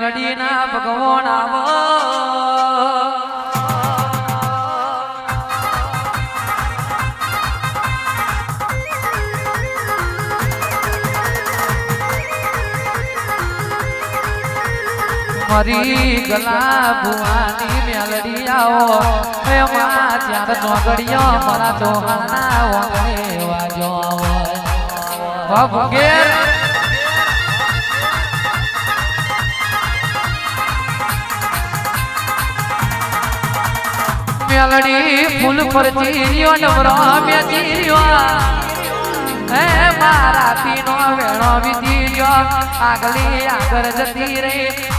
મેલડીના ભગવાન આવો. મરી ગલા ભુવાની મેલડી આવો હે માં ચાર નોગડિયો મારા દોહાના વાંગણે વાજો આવો. ભુગેર મેલડી ફૂલ પર ચીર્યો નવરો મે ચીર્યો હે મારા પીનો વેણો વિધીર્યો આગલી આગળ જતી રે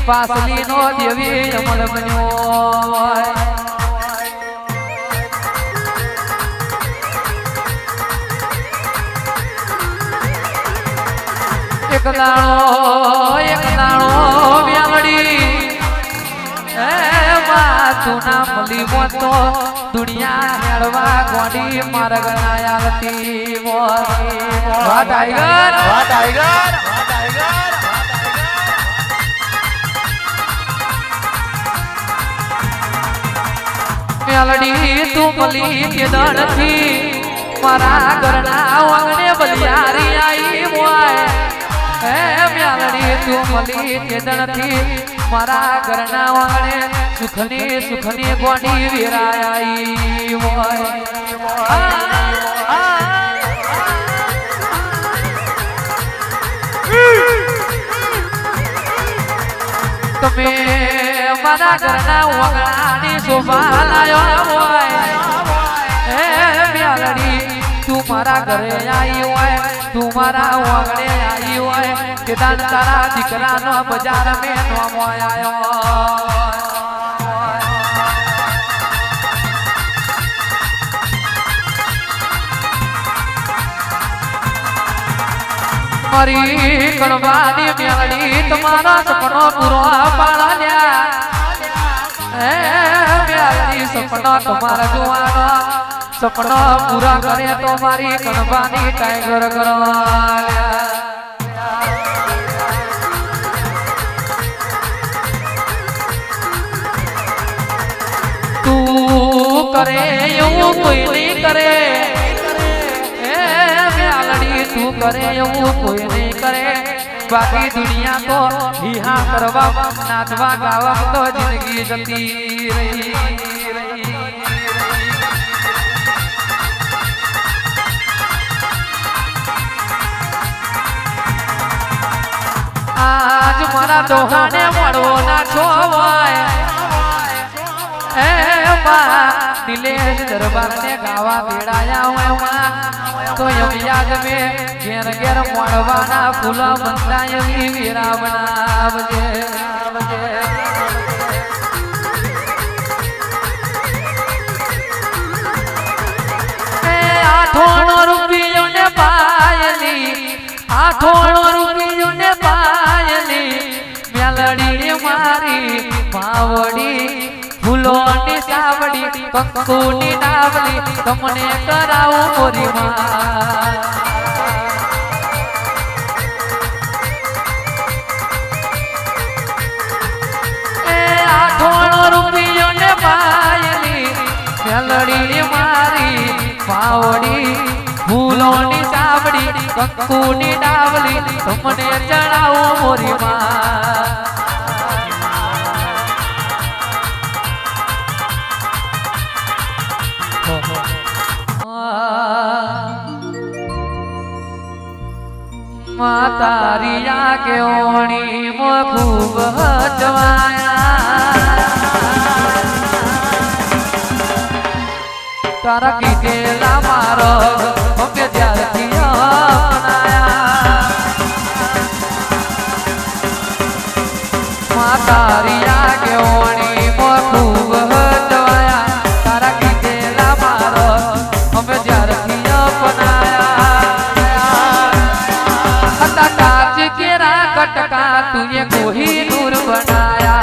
પાસલી નો દેવી અમલ બન્યો એક એક માતું ના મળી તો દુનિયા હેળવા ગોડી મોરી વાહ ટાઈગર વાહ ટાઈગર વાહ ટાઈગર મેલડી તું મળી કે દળથી મારા ઘરના વાંગણે બલિયારી આઈ મોય હે મેલડી તું મળી કે દળથી મારા ઘરના વાંગણે સુખની સુખને કોની આ, તમે મારા ઘરના વગાની શોભા લાયો હોય. હે તું મારા ઘરે આવી હોય. તું મારા વગડે આવી હોય. કે તારા દીકરાનો બજાર મેં નો મોયાયો મારી કણવાની મેળડી તમારા સપનો પૂરો પાડ્યા. હે મેળડી સપના તમારા જોવાનો. સપના પૂરા કરે તો મારી કણવાની ટાઈગર કરવાલ્યા તું કરે એવું કોઈ નહીં કરે. તું કરે એવું કોઈ નહીં કરે. બાકી દુનિયા તો હિહા કરવા, નાચવા, ગાવા, તો જિંદગી જતી રહી. આજ મારા દોહાને મળવો ના છો માં દિલેશ દરબાર ને ગાવા પીડાયા હોય તો એમ યાદ મે ઘેર ઘેર મળવાના ફૂલો બંધાય વીરા પાયલી આઠોણો રૂપિયો ને પાયલી, મેલડી મારી પાવડી ફૂલોની સાવડી કંકુની ડાવલી તમને કરાવું મોરી માં ને મેલડી મારી પાવડી ફૂલોની ડાવલી તમને ચડાવો મોરી માં માતારિયા કે ઓણી મો ખૂબ હચવાયા. તારા કીધેલા મારો टका तुझे कोही नूर बनाया।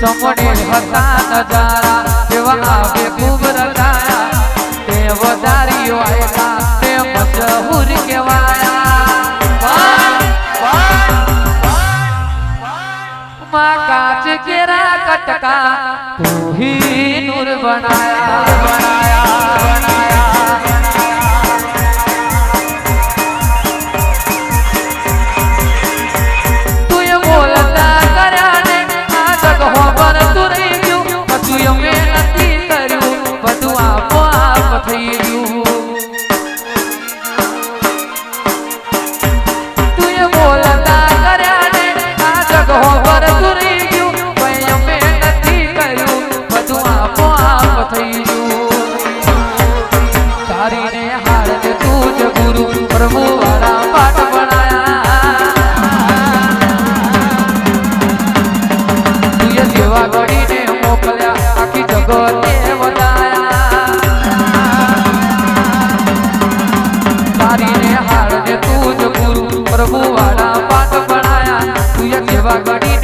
समोने हता नज़ारा देवा आगे खूब रताया देवदारी आएगा केरा कटका तू ही नूर बनाया बनाया बनाया પ્રભુ વાળા પાત પડાયા તુએ કેવા ગડી